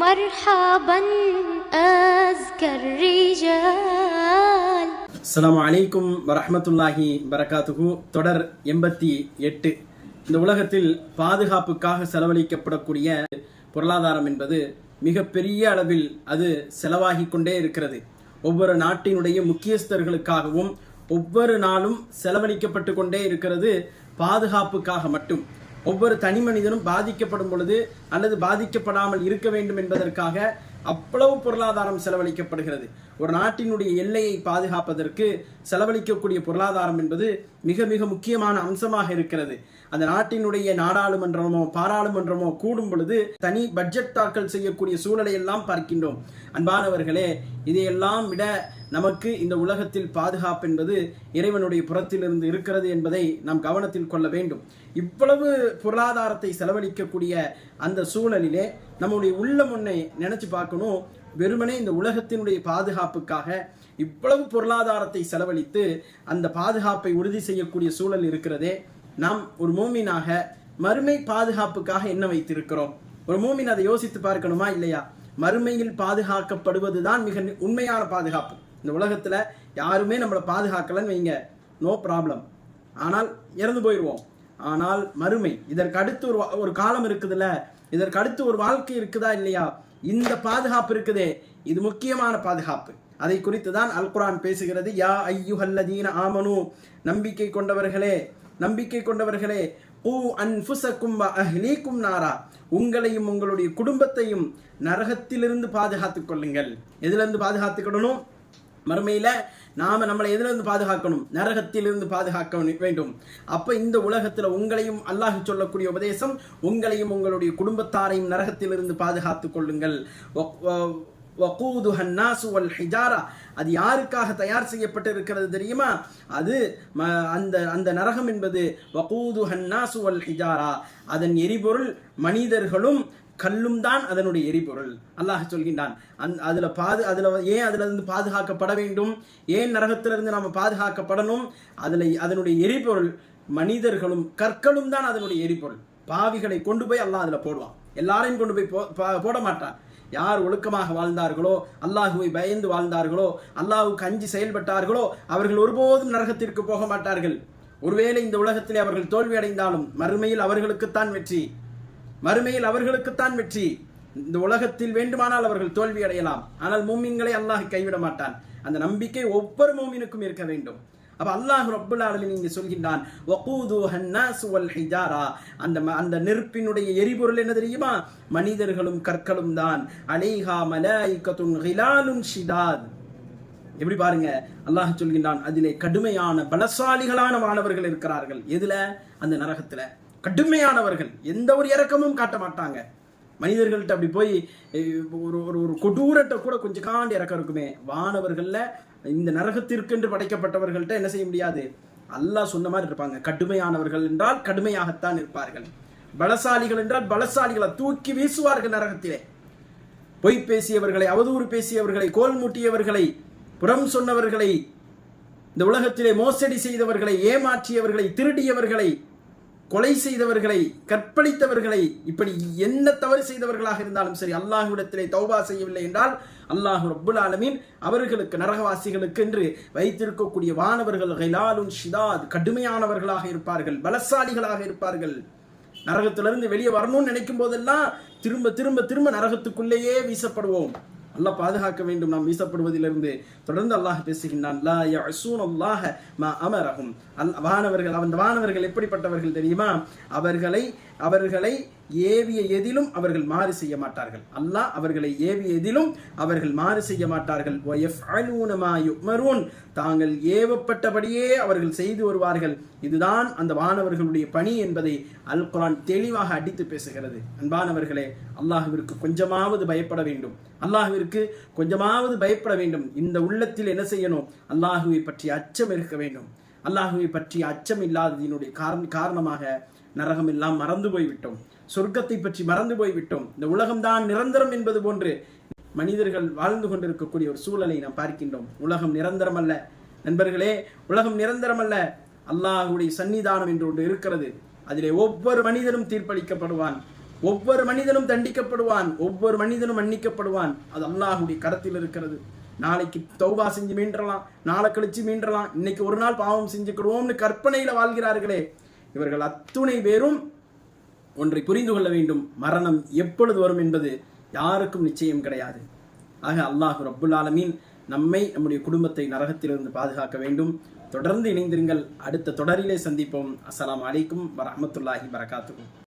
مرحبا أزكى الرجال அஸ்ஸலாமு அலைக்கும் வரஹ்மத்துல்லாஹி வரகாத்துஹு தொடர் எண்பத்தி எட்டு இந்த உலகத்தில் பாதுகாப்புக்காக செலவழிக்கப்படக்கூடிய பொருளாதாரம் என்பது மிகப்பெரிய அளவில் அது செலவாகி கொண்டே இருக்கிறது ஒவ்வொரு நாட்டினுடைய முக்கியஸ்தர்களுக்காகவும் ஒவ்வொரு நாளும் செலவழிக்கப்பட்டு கொண்டே இருக்கிறது பாதுகாப்புக்காக மட்டும் ஒவ்வொரு தனி மனிதனும் பாதிக்கப்படும் பொழுது அல்லது பாதிக்கப்படாமல் இருக்க வேண்டும் என்பதற்காக அவ்வளவு பொருளாதாரம் செலவழிக்கப்படுகிறது. ஒரு நாட்டினுடைய எல்லையை பாதுகாப்பதற்கு செலவழிக்கக்கூடிய பொருளாதாரம் என்பது மிக மிக முக்கியமான அம்சமாக இருக்கிறது. அந்த நாட்டினுடைய நாடாளுமன்றமோ பாராளுமன்றமோ கூடும் பொழுது தனி பட்ஜெட் தாக்கல் செய்யக்கூடிய சூழலை எல்லாம் பார்க்கின்றோம். அன்பானவர்களே இதையெல்லாம் விட நமக்கு இந்த உலகத்தில் பாதுகாப்பு என்பது இறைவனுடைய புறத்திலிருந்து இருக்கிறது என்பதை நாம் கவனத்தில் கொள்ள வேண்டும். இவ்வளவு பொருளாதாரத்தை செலவழிக்கக்கூடிய அந்த சூழலிலே நம்முடைய உள்ளம் ஒன்றை நினைச்சு பார்க்கணும். வெறுமனே இந்த உலகத்தினுடைய பாதுகாப்புக்காக இவ்வளவு பொருளாதாரத்தை செலவழித்து அந்த பாதுகாப்பை உறுதி செய்யக்கூடிய சூழல் இருக்கிறதே நாம் ஒரு மூமினாக மறுமை பாதுகாப்புக்காக என்ன வைத்திருக்கிறோம்? ஒரு மூமின் அதை யோசித்து பார்க்கணுமா இல்லையா? மறுமையில் பாதுகாக்கப்படுவதுதான் மிக உண்மையான பாதுகாப்பு. இந்த உலகத்துல யாருமே நம்மளை பாதுகாக்கலன்னு வைங்க. நோ ப்ராப்ளம் ஆனால் இறந்து போயிடுவோம் ஆனால் மறுமை இதற்கு அடுத்து ஒரு ஒரு காலம் இருக்குதுல்ல? இதற்கு அடுத்து ஒரு வாழ்க்கை இருக்குதா இல்லையா? இந்த பாதுகாப்பு இருக்குதே இது முக்கியமான பாதுகாப்பு. அதை குறித்து தான் அல்குரான் பேசுகிறது. யா ஐயுஹல்லதீன ஆமனு நம்பிக்கை கொண்டவர்களே நம்பிக்கை கொண்டவர்களே பூ அன்ஃபுசக்கும் அஹ்லீக்கும் நாரா உங்களையும் உங்களுடைய குடும்பத்தையும் நரகத்திலிருந்து பாதுகாத்துக் கொள்ளுங்கள். எதுலேருந்து பாதுகாத்துக்கிடணும் மறுமையில் நாம் நம்மளை எதிலிருந்து பாதுகாக்கணும்? நரகத்திலிருந்து பாதுகாக்க வேண்டும். அப்போ இந்த உலகத்தில் உங்களையும் அல்லாஹ் சொல்லக்கூடிய உபதேசம் உங்களையும் உங்களுடைய குடும்பத்தாரையும் நரகத்திலிருந்து பாதுகாத்து கொள்ளுங்கள். வகூதுஹன்னாசு வல் ஹிஜாரா. அது யாருக்காக தயார் செய்யப்பட்டு இருக்கிறது தெரியுமா? அது அந்த அந்த நரகம் என்பது வக்கூது ஹன்னாசு வல் ஹிஜாரா. அதன் எரிபொருள் மனிதர்களும் கல்லும் தான் அதனுடைய எரிபொருள். அல்லாஹ் சொல்கின்றான். அந் அதில் பாது அதில் ஏன் அதில் இருந்து பாதுகாக்கப்பட வேண்டும்? ஏன் நரகத்திலிருந்து நாம் பாதுகாக்கப்படணும்? அதில் அதனுடைய எரிபொருள் மனிதர்களும் கற்களும் தான் அதனுடைய எரிபொருள். பாவிகளை கொண்டு போய் அல்லாஹ் அதில் போடுவான். எல்லாரையும் கொண்டு போய் போ- பா- போட மாட்டான். யார் ஒழுக்கமாக வாழ்ந்தார்களோ அல்லாஹுவை பயந்து வாழ்ந்தார்களோ அல்லாஹுக்கு அஞ்சு செயல்பட்டார்களோ அவர்கள் ஒருபோதும் நரகத்திற்கு போக மாட்டார்கள். ஒருவேளை இந்த உலகத்திலே அவர்கள் தோல்வி அடைந்தாலும் மறுமையில் அவர்களுக்குத்தான் வெற்றி. மறுமையில் அவர்களுக்குத்தான் வெற்றி. இந்த உலகத்தில் வேண்டுமானால் அவர்கள் தோல்வி அடையலாம். ஆனால் மூமின்களை அல்லாஹ் கைவிட மாட்டான். அந்த நம்பிக்கை ஒவ்வொரு மூமினுக்கும் இருக்க வேண்டும். அப்ப அல்லாஹ் ரப்புல் ஆலமின் இங்கே சொல்கின்றான் அந்த அந்த நெருப்பினுடைய எரிபொருள் என்ன தெரியுமா? மனிதர்களும் கற்களும் தான். அலைஹா மலாய்கத்துன் ஹிலாலும் ஷிதாத். எப்படி பாருங்க? அல்லாஹ் சொல்கின்றான் அதிலே கடுமையான பலசாலிகளான மாணவர்கள் இருக்கிறார்கள். எதுல? அந்த நரகத்துல. கடுமையானவர்கள். எந்த ஒரு இறக்கமும் காட்ட மாட்டாங்க. மனிதர்கள்ட்ட அப்படி போய் ஒரு ஒரு ஒரு கொடூரத்தை கூட கொஞ்சம் காண்டு இறக்கம் இருக்குமே. வானவர்களில் இந்த நரகத்திற்கென்று படைக்கப்பட்டவர்கள்ட்ட என்ன செய்ய முடியாது? அல்லாஹ் சொன்ன மாதிரி இருப்பாங்க. கடுமையானவர்கள் என்றால் கடுமையாகத்தான் இருப்பார்கள். பலசாலிகள் என்றால் பலசாலிகளை தூக்கி வீசுவார்கள் நரகத்திலே. பொய் பேசியவர்களை அவதூறு பேசியவர்களை கோல் மூட்டியவர்களை புறம் சொன்னவர்களை இந்த உலகத்திலே மோசடி செய்தவர்களை ஏமாற்றியவர்களை திருடியவர்களை கொலை செய்தவர்களை கற்பழித்தவர்களை இப்படி என்ன தவறு செய்தவர்களாக இருந்தாலும் சரி அல்லாஹ்விடத்திலே தௌபா செய்யவில்லை என்றால் அல்லாஹ் ரப்புல் ஆலமீன் அவர்களுக்கு நரகவாசிகளுக்கு என்று வைத்திருக்கக்கூடிய வானவர்கள் ஹைலாலும் ஷிதாத் கடுமையானவர்களாக இருப்பார்கள் பலசாலிகளாக இருப்பார்கள். நரகத்திலிருந்து வெளியே வரணும்னு நினைக்கும் போதெல்லாம் திரும்ப திரும்ப திரும்ப நரகத்துக்குள்ளேயே வீசப்படுவோம். அல்லாஹ் பாதுகாக்க வேண்டும். நாம் வீசப்படுவதிலிருந்து தொடர்ந்து அல்லாஹ் பேசுகின்றான் லா யஅஸூன அல்லாஹ மா அமரஹும். அல் வானவர்கள் அந்த வானவர்கள் எப்படிப்பட்டவர்கள் தெரியுமா? அவர்களை அவர்களை ஏவிய எதிலும் அவர்கள் மாறு செய்ய மாட்டார்கள். அல்லாஹ் அவர்களை ஏவிய எதிலும் அவர்கள் மாறு செய்ய மாட்டார்கள். தாங்கள் ஏவப்பட்டபடியே அவர்கள் செய்து வருவார்கள். இதுதான் அந்த வானவர்களுடைய பணி என்பதை அல் குரான் தெளிவாக அடித்து பேசுகிறது. அன்பானவர்களே அல்லாஹுவிற்கு கொஞ்சமாவது பயப்பட வேண்டும். அல்லாஹுவிற்கு கொஞ்சமாவது பயப்பட வேண்டும். இந்த உள்ளத்தில் என்ன செய்யணும்? அல்லாஹுவை பற்றி அச்சம் இருக்க வேண்டும். அல்லாஹுவை பற்றி அச்சம் இல்லாததினுடைய காரண காரணமாக நரகம் எல்லாம் மறந்து போய்விட்டோம். சொர்க்கத்தை பற்றி மறந்து போய்விட்டோம். இந்த உலகம்தான் நிரந்தரம் என்பது போன்று மனிதர்கள் வாழ்ந்து கொண்டிருக்கக்கூடிய ஒரு சூழலை நாம் பார்க்கின்றோம். உலகம் நிரந்தரம் அல்ல நண்பர்களே உலகம் நிரந்தரம் அல்ல அல்லாஹுடைய சன்னிதானம் என்று ஒன்று இருக்கிறது. அதிலே ஒவ்வொரு மனிதனும் தீர்ப்பளிக்கப்படுவான். ஒவ்வொரு மனிதனும் தண்டிக்கப்படுவான். ஒவ்வொரு மனிதனும் மன்னிக்கப்படுவான். அது அல்லாஹுடைய கரத்தில் இருக்கிறது. நாளைக்கு தௌபா செஞ்சு மீண்டலாம். நாளை கழிச்சு மீண்டலாம். இன்னைக்கு ஒரு நாள் பாவம் செஞ்சுக்கிடுவோம்னு கற்பனையில் வாழ்கிறார்களே. இவர்கள் அத்துணை பேரும் ஒன்றை புரிந்து கொள்ள வேண்டும். மரணம் எப்பொழுது வரும் என்பது யாருக்கும் நிச்சயம் கிடையாது. ஆக அல்லாஹ் ரப்புல் ஆலமீன் நம்மை நம்முடைய குடும்பத்தை நரகத்திலிருந்து பாதுகாக்க வேண்டும். தொடர்ந்து இணைந்திருங்கள். அடுத்த தொடரிலே சந்திப்போம். அஸ்லாம் அலைக்கும் வரமத்துல்லாஹி வரகாத்துக்கும்